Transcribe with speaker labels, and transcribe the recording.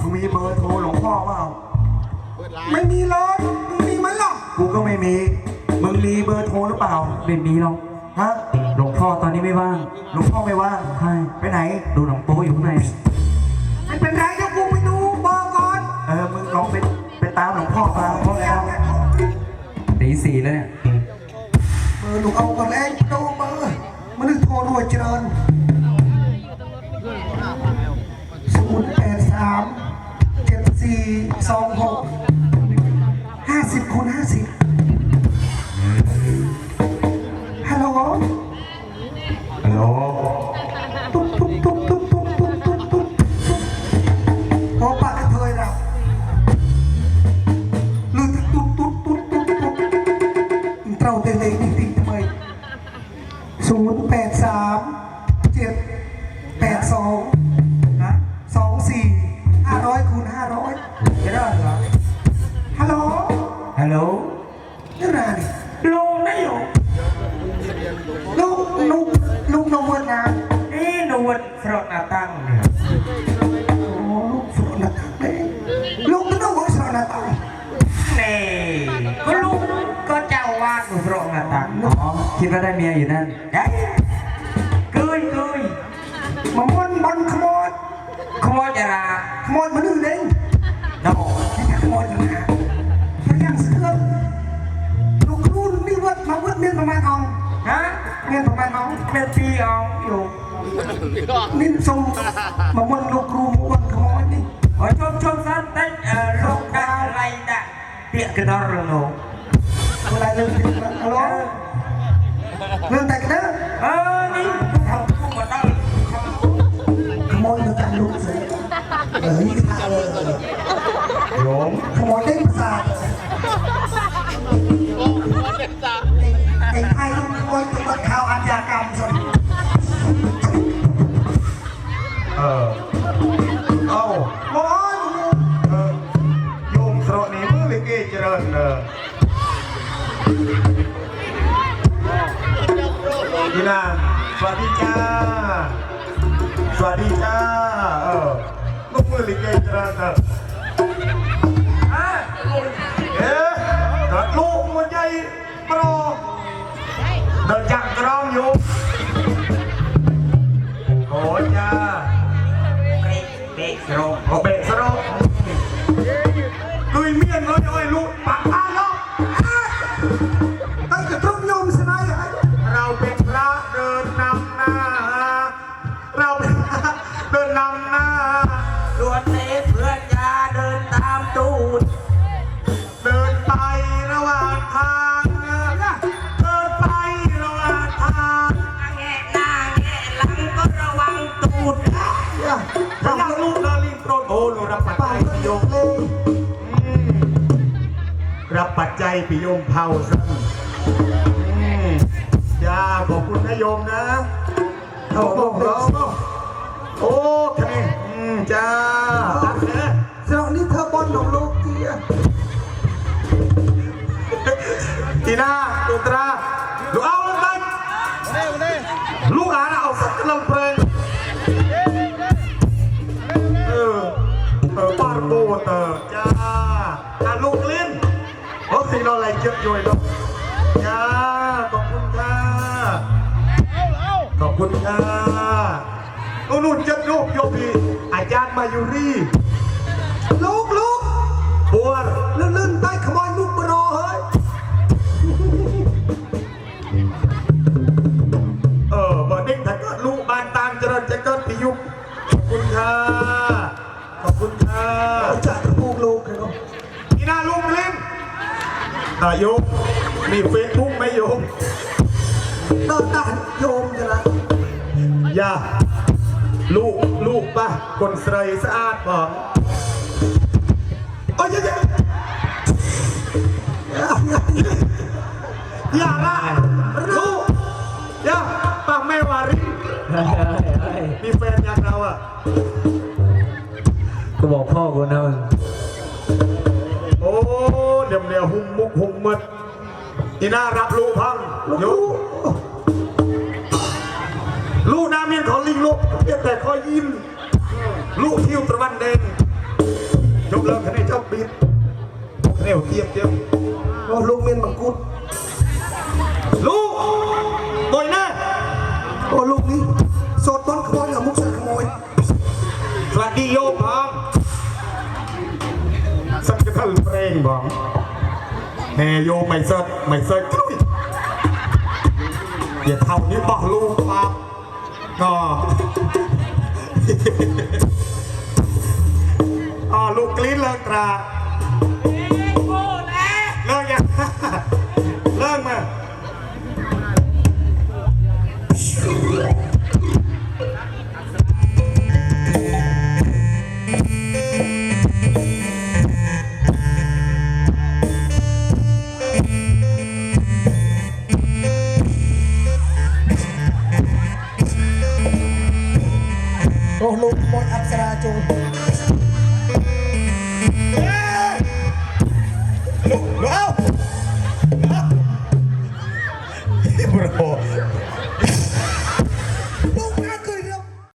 Speaker 1: มึงมีเบอร์โทรหลวงพ่อเปล่า
Speaker 2: ไม่มีเลยมึงมีไหมล่ะ
Speaker 1: กูก็ไม่มี มึงมีเบอร์โทรหรือเปล่า
Speaker 3: ไม่มีหรอก
Speaker 1: ฮะ
Speaker 3: หลวงพ่อตอนนี้ไม่ว่าง
Speaker 1: หลวงพ่อไม่ว่าง
Speaker 3: ใช่
Speaker 1: ไปไหน
Speaker 3: ดูหนังโป๊อยู่ข้างใน
Speaker 2: ไม่เป็นไรเดี๋ยวกูไปดูเบอร์ก่อน
Speaker 1: เออ มึงลองไปไปตามหลวงพ่อมาพ่อแล้ว
Speaker 3: ตีสี่แล้วเนี่ย
Speaker 2: เบอร์ลูกเอาก่อนแล้วดูเบอร์มันนึกโทรด้วยเจริญ สองหกห้าสิบคูณห้าสิบ ลูกลูกนวลนะ
Speaker 1: นี่นวลสระนาตั้งเนี่ย
Speaker 2: โอ้ลูกสุรนาตังเลยลูกนวลสุรนาตัง
Speaker 1: นี่ก็ลุงก็เจ้าวาดอยู่สระนาตั้ง
Speaker 3: อ๋อคิดว่าได้เมียอยู่นั่น
Speaker 1: ได้เกยเกย
Speaker 2: มาม่อนบอลขโมย
Speaker 1: ขโมยจะลา
Speaker 2: ขโมยมันอื่นเอง
Speaker 1: โน่
Speaker 2: ไม่อยากขโมยกันนะพย เมียนประมาณเอาเมื่อ
Speaker 1: ปีเอาอยู่
Speaker 2: นิ่มซุ่มาม่อนลูกครูมาม่อนขโมยนี่
Speaker 1: ขอชมชมสั้นเต็กเอ่อโรงดาอะไรดะเตี้ยกระดอร์โล
Speaker 2: เวลาเรื่อง
Speaker 1: ท
Speaker 2: ยต้องขโมยตัวข่าวอาชญากรรมสิ
Speaker 1: เออเอ้า
Speaker 2: โอ้ย
Speaker 1: เออโยมสรนี้มือลิเกเจริญเออดีนะสวัสดีจ้า สวัสดีจ้า เออลูกมือลิเกเจริญเออ เรโอเบะสโรกุยเมียนเลยโอ้ยลูกปากอ้าลอก
Speaker 2: ตั้งแต่ทุ่มยมสนายไอ้
Speaker 1: เราเป็นพระเดินนำหน้า เราเป็นพระเดินนำหน้าดวนเอเรับปัจจัยปิยม
Speaker 2: เผา
Speaker 1: ซะอืมจ้าขอบคุณนะโยมนะขอบคุณครับโอเคอืมจ้ารักนะ
Speaker 2: สระนี้เธอบอลของโลกเจีย
Speaker 1: ทีน่าตุตราลูเอาเลงไปลูกอานเอาสักลำเพลงเออเออปาร์โบเตอร์จ้า โอ้สิเราอะไรเจ็บย่อยดอกจ้าขอบคุณค่ะขอบคุณค่ะโอ้นนู่นจะลูกโยบีอาจารย์มายุรี
Speaker 2: ลูกลูก
Speaker 1: บัว
Speaker 2: อา
Speaker 1: โยมมีเฟซบุ๊กไหมโยม
Speaker 2: เดินด่านโยมจะละ
Speaker 1: อย่า ลูกลูกป่ะคนใสสะอาดบอก
Speaker 2: โอ้ยอย่าอย่าอย่า
Speaker 1: อย่าละลูกอย่าปากแม่วาริมีแฟนยังเราอะ
Speaker 3: ก็บอกพ่อกูนะมึง
Speaker 1: โอ้ เดี๋ยวเดี๋ยวหุ่มมุกหุ่มมึดนี่น่ารับลูกพัง
Speaker 2: ลูก
Speaker 1: โย
Speaker 2: ลู
Speaker 1: ม
Speaker 2: ก
Speaker 1: ลูกนาเมียนของลิงลูกเพียงแต่คอยยิ้ม ลูกคิ้วตะวันแดงจบแล้วคะแนนเจ้าบิดคะแนนเทียบเทียบ
Speaker 2: โอ้ลูกเมียนมังคุด
Speaker 1: ลูกตัวหน้า
Speaker 2: โอ้ลูกนี้โสดต้นขโมยกับมุกเสือขโมย
Speaker 1: สวัสดีโยมพองสักกะทันเพลงบอง แน่โยไม่เสิร์ชไม่เสิร์ชกลุยอย่าเท่านี้บอกลูกครับก็อ๋อลูกกลิ้นเลิกตรา Thank you.